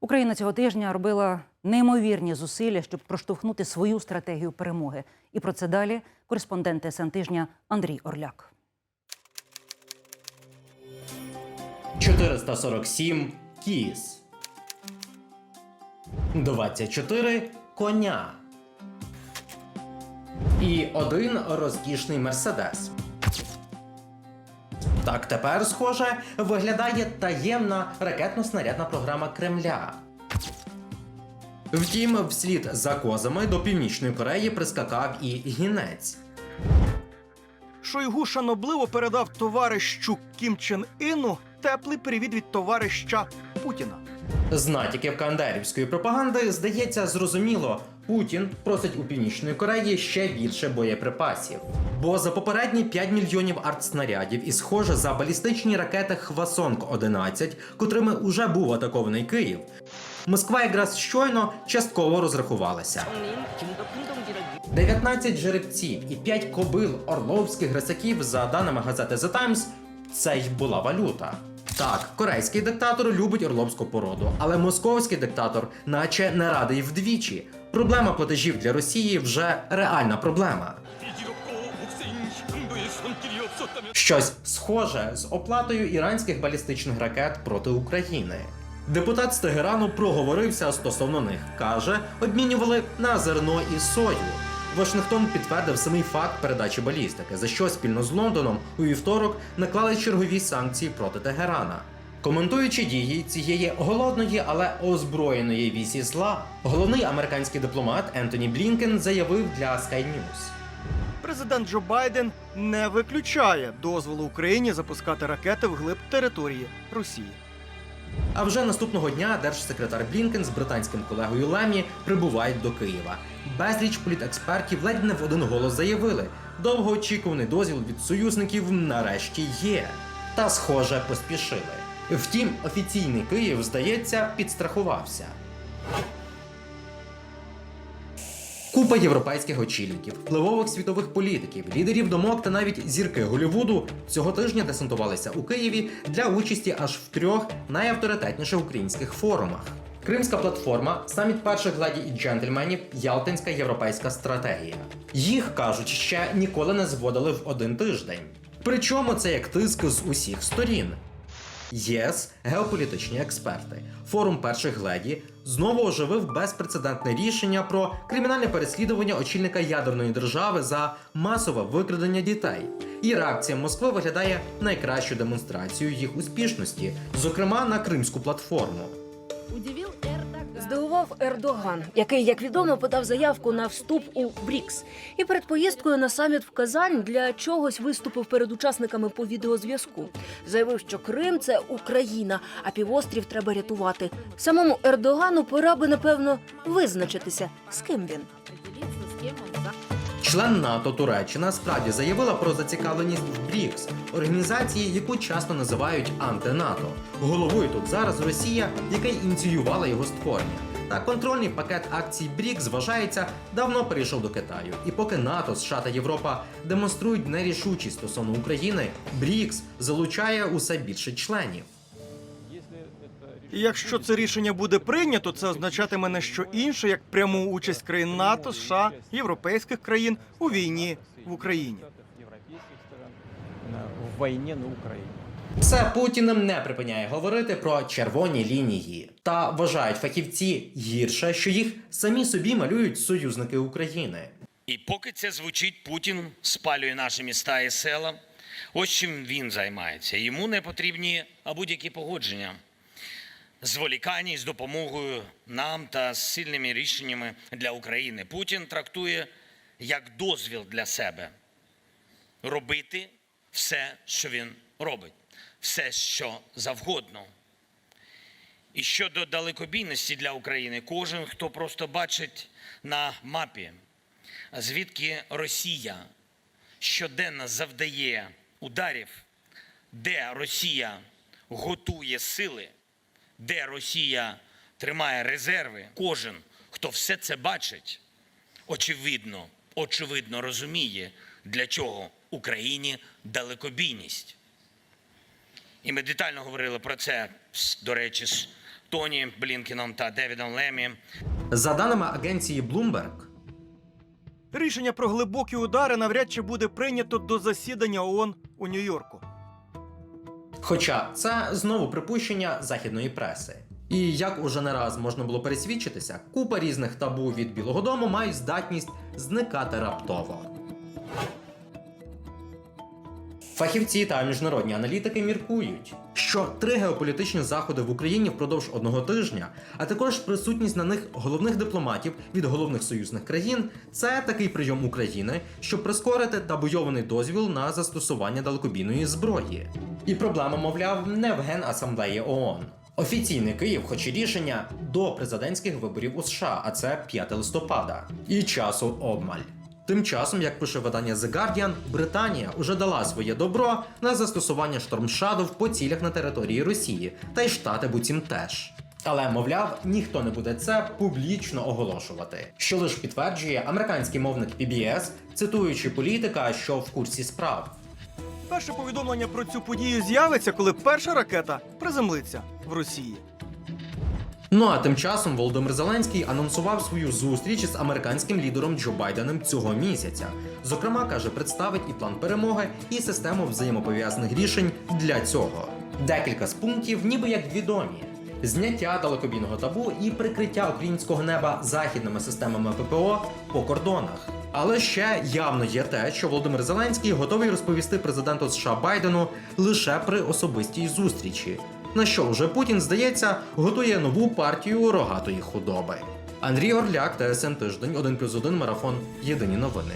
Україна цього тижня робила неймовірні зусилля, щоб проштовхнути свою стратегію перемоги. І про це далі кореспондент СН тижня Андрій Орляк. 447 кіз. 24 коня. І один розкішний мерседес. Так тепер, схоже, виглядає таємна ракетно-снарядна програма Кремля. Втім, вслід за козами до Північної Кореї прискакав і гінець. Шойгу шанобливо передав товарищу Кім Чен Іну теплий привіт від товарища Путіна. З натяків кандерівської пропаганди здається зрозуміло, Путін просить у Північної Кореї ще більше боєприпасів. Бо за попередні 5 мільйонів артснарядів і схоже за балістичні ракети Хвасонг 11 котрими уже був атакований Київ. Москва якраз щойно частково розрахувалася. 19 жеребців і 5 кобил орловських грисаків, за даними газети The Times, це й була валюта. Так, корейський диктатор любить орловську породу, але московський диктатор, наче не радий вдвічі. Проблема платежів для Росії вже реальна проблема. Щось схоже з оплатою іранських балістичних ракет проти України. Депутат з Тегерану проговорився стосовно них. каже, обмінювали на зерно і сою. Вашингтон підтвердив самий факт передачі балістики, за що спільно з Лондоном у вівторок наклали чергові санкції проти Тегерана. Коментуючи дії цієї голодної, але озброєної вісі зла, головний американський дипломат Ентоні Блінкен заявив для Sky News. Президент Джо Байден не виключає дозволу Україні запускати ракети вглиб території Росії. А вже наступного дня держсекретар Блінкен з британським колегою Лемі прибувають до Києва. Безліч політекспертів ледь не в один голос заявили: довгоочікуваний дозвіл від союзників нарешті є. Та, схоже, поспішили. Втім, офіційний Київ, здається, підстрахувався. Купа європейських очільників, впливових світових політиків, лідерів думок та навіть зірки Голлівуду цього тижня десантувалися у Києві для участі аж в трьох найавторитетніших українських форумах. Кримська платформа, саміт перших леді і джентльменів, Ялтинська європейська стратегія. Їх кажуть, ще ніколи не зводили в один тиждень. Причому це як тиск з усіх сторін. ЄС, геополітичні експерти. Форум перших леді знову оживив безпрецедентне рішення про кримінальне переслідування очільника ядерної держави за масове викрадення дітей. І реакція Москви виглядає найкращою демонстрацією їх успішності, зокрема на кримську платформу. Удивив. Здивував Ердоган, який, як відомо, подав заявку на вступ у БРІКС. І перед поїздкою на саміт в Казань для чогось виступив перед учасниками по відеозв'язку. Заявив, що Крим це Україна, а півострів треба рятувати. Самому Ердогану пора би напевно визначитися, з ким він. Член НАТО Туреччина справді заявила про зацікавленість в БРІКС, організації, яку часто називають анти-НАТО. Головою тут зараз Росія, яка й ініціювала його створення. Та контрольний пакет акцій БРІКС вважається давно перейшов до Китаю. І поки НАТО, США та Європа демонструють нерішучість стосовно України, БРІКС залучає усе більше членів. І якщо це рішення буде прийнято, це означатиме не що інше, як пряму участь країн НАТО, США, європейських країн у війні в Україні. на- в войне на Украине. Це Путіним не припиняє говорити про червоні лінії. Та вважають фахівці гірше, що їх самі собі малюють союзники України. І поки це звучить, Путін спалює наші міста і села. Ось чим він займається. Йому не потрібні будь-які погодження. Зволікання з допомогою нам та з сильними рішеннями для України. Путін трактує як дозвіл для себе робити все, що він робить, все, що завгодно. І щодо далекобійності для України, кожен, хто просто бачить на мапі, звідки Росія щоденно завдає ударів, де Росія готує сили, де Росія тримає резерви. Кожен, хто все це бачить, очевидно, очевидно розуміє, для чого Україні далекобійність. І ми детально говорили про це, до речі, з Тоні Блінкеном та Девідом Лемі. За даними агенції Bloomberg, Рішення про глибокі удари навряд чи буде прийнято до засідання ООН у Нью-Йорку. Хоча це знову припущення західної преси. І як уже не раз можна було пересвідчитися, купа різних табу від Білого Дому мають здатність зникати раптово. Фахівці та міжнародні аналітики міркують, що три геополітичні заходи в Україні впродовж одного тижня, а також присутність на них головних дипломатів від головних союзних країн це такий прийом України, щоб прискорити табуйований дозвіл на застосування далекобійної зброї. І проблема, мовляв, не в Генасамблеї ООН. Офіційний Київ хоче рішення до президентських виборів у США, а це 5 листопада. І часу обмаль. Тим часом, як пише видання The Guardian, Британія уже дала своє добро на застосування Shadow по цілях на території Росії, та й Штати буцім теж. Але, мовляв, ніхто не буде це публічно оголошувати, що лише підтверджує американський мовник PBS, цитуючи політика, що в курсі справ. Перше повідомлення про цю подію з'явиться, коли перша ракета приземлиться в Росії. Ну а тим часом Володимир Зеленський анонсував свою зустріч із американським лідером Джо Байденом цього місяця. Зокрема, каже, представить і план перемоги, і систему взаємопов'язаних рішень для цього. Декілька з пунктів, ніби як відомі. Зняття далекобійного табу і прикриття українського неба західними системами ППО по кордонах. Але ще явно є те, що Володимир Зеленський готовий розповісти президенту США Байдену лише при особистій зустрічі. На що вже Путін, здається, готує нову партію рогатої худоби. Андрій Орляк, ТСН Тиждень, 1+,1 марафон. Єдині новини.